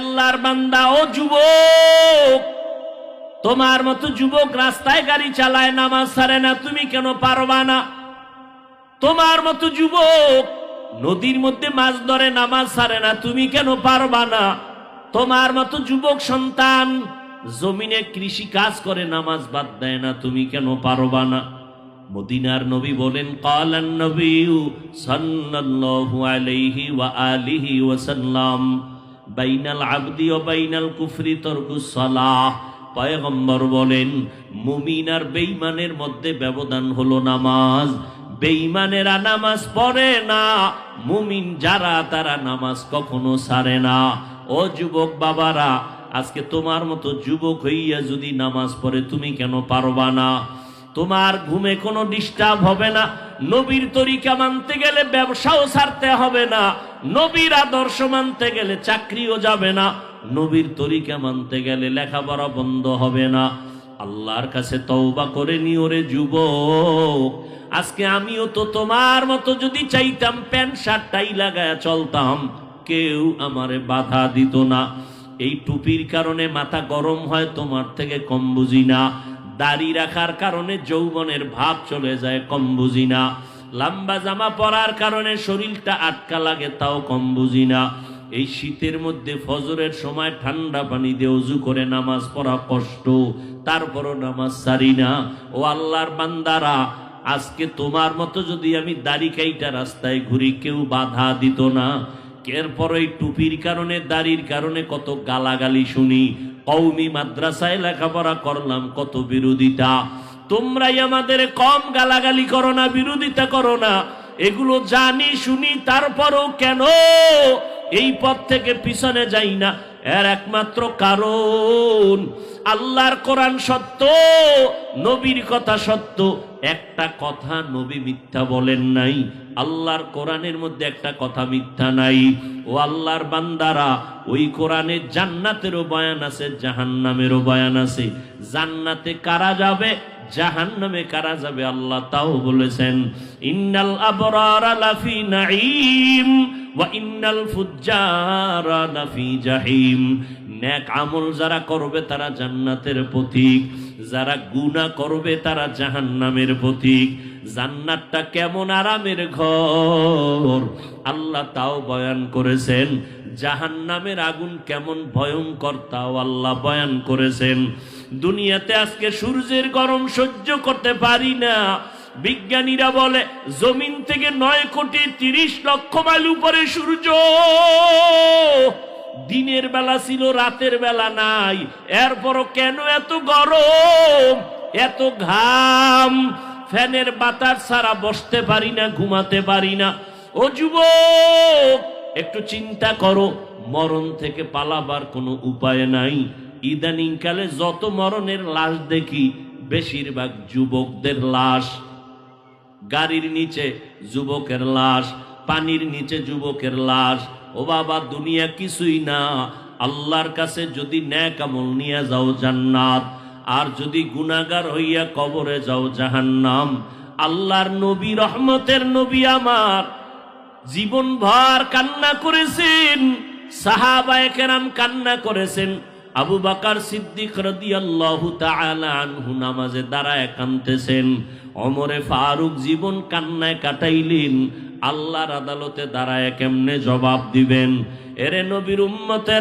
আল্লাহর বান্দা, ও যুবক, তোমার মতো যুবক রাস্তায় গাড়ি চালায়, নামাজ ছাড়ে না, তুমি কেন পারবা না? তোমার মতো যুবক নদীর মধ্যে মাছ ধরে, নামাজ ছাড়ে না, তুমি কেন পারবা না? তোমার মতো যুবক সন্তান জমিনে কৃষি কাজ করে, নামাজ বাদ দেয় না, তুমি কেন পারবা না? মদিনার নবী বলেন কালান নবী সাল্লাল্লাহু আলাইহি ওয়া আলিহি ওয়াসাল্লাম বাইনাল আবদি ও বাইনাল কুফরি তরকুস সালাহ। পয়গম্বর বলেন, মুমিন আর বেঈমানের মধ্যে ব্যবধান হলো নামাজ। বেঈমানেরা নামাজ পড়ে না, মুমিন যারা তারা নামাজ কখনো ছাড়ে না। ও যুবক বাবারা, আজকে তোমার মতো যুবক হইয়া যদি নামাজ পড়ে, তুমি কেন পারবা না? তোমার ঘুমে কোনো ডিস্টার্ব হবে না, নবীর তরিকা মানতে গেলে ব্যবসাও ছাড়তে হবে না। নবীর আদর্শ মানতে গেলে চাকরিও যাবে না, নবীর তরিকা মানতে গেলে লেখাপড়া বন্ধ হবে না। আল্লাহর কাছে তওবা করে নিওরে যুবক। আজকে আমিও তো তোমার মতো যদি চাইতাম, প্যান্ট, শার্টটাই লাগায় চলতাম, কেউ আমারে বাধা দিত না। এই টুপির কারণে মাথা গরম হয়, তোমার থেকে কম বুঝি না। দাড়ি রাখার কারণে যৌবনের ভাব চলে যায়, কম বুঝি না। লম্বা জামা পরার কারণে শরীরটা আটকা লাগে, তাও কম বুঝি না। এই শীতের মধ্যে ফজরের সময় ঠান্ডা পানি দিয়ে উজু করে নামাজ পড়া কষ্ট, তারপরও নামাজ সারি না। ও আল্লাহর বান্দারা, আজকে তোমার মতো যদি আমি দাড়ি কাইটা রাস্তায় ঘুরি, কেউ বাধা দিত না। এরপর এই টুপির কারণে, দাড়ির কারণে কত গালাগালি শুনি। কৌমি মাদ্রাসায় লেখাপড়া করলাম, কত বিরোধিতা। তোমরাই আমাদের কম গালাগালি করো না, বিরোধিতা করো না। এগুলো জানি, শুনি, তারপরও কেন এই পথ থেকে পিছনে যাই না? এর একমাত্র কারণ, আল্লাহর কোরআন সত্য, নবীর কথা সত্য। একটা কথা নবী মিথ্যা বলেন নাই, আল্লাহর কোরআনের মধ্যে একটা কথা মিথ্যা নাই। ও আল্লাহর বান্দারা, ওই কোরআনে জান্নাতেরও বয়ান আছে, জাহান্নামেরও বয়ান আছে। জান্নাতে কারা যাবে? জাহান নামে কারা যাবে? আল্লাহ তাও বলেছেন, ইন্নাল আবরারা লাফি নাঈম ইন্নাল ফুজ্জারা জাহিম। নেক আমল যারা করবে তারা জান্নাতের পথিক যারা গুনাহ করবে তারা জাহান্নামের পথিক জান্নাতটা কেমন আরামের ঘর? আল্লাহ তাও বয়ান করেছেন, জাহান্নামের আগুন কেমন ভয়ঙ্কর তাও আল্লাহ বয়ান করেছেন। দুনিয়াতে আজকে সূর্যের গরম সহ্য করতে পারি না। বিজ্ঞানীরা বলে, জমিন থেকে নয় কোটি তিরিশ লক্ষ মাইল উপরে সূর্য। দিনের বেলা ছিল, রাতের বেলা নাই। এরপরও কেন এত গরম? এত ঘাম? ফ্যানের বাতাস ছাড়া বসতে পারি না, ঘুমাতে পারি না। ও যুবক, একটু চিন্তা করো, মরণ থেকে পালাবার কোনো উপায় নাই। ইদানিং কালে যত মরণের লাশ দেখি, বেশিরভাগ যুবকদের লাশ। গাড়ির নিচে যুবকের লাশ, পানির নিচে যুবকের লাশ। ও বাবা, দুনিয়া কিছুই না। আল্লাহর কাছে যদি ন্যাক আমল নিয়ে যাও জান্নাত, আর যদি গুনাগার হইয়া কবরে যাও জাহান্নাম। আল্লাহর নবী, রহমতের নবী আমার। জীবন ভর কান্না করেছেন, সাহাবায়ে কেরাম কান্না করেছেন। আবু বাকার সিদ্দিক রাদিয়াল্লাহু আনহু নামাজে দাঁড়ায় কান্দতেছেন অমরে ফারুক জীবন কান্নায় কাটাইলেন। আল্লাহর আদালতে দাঁড়ায় কেমনে জবাব দিবেন? এরে নবীর উম্মতের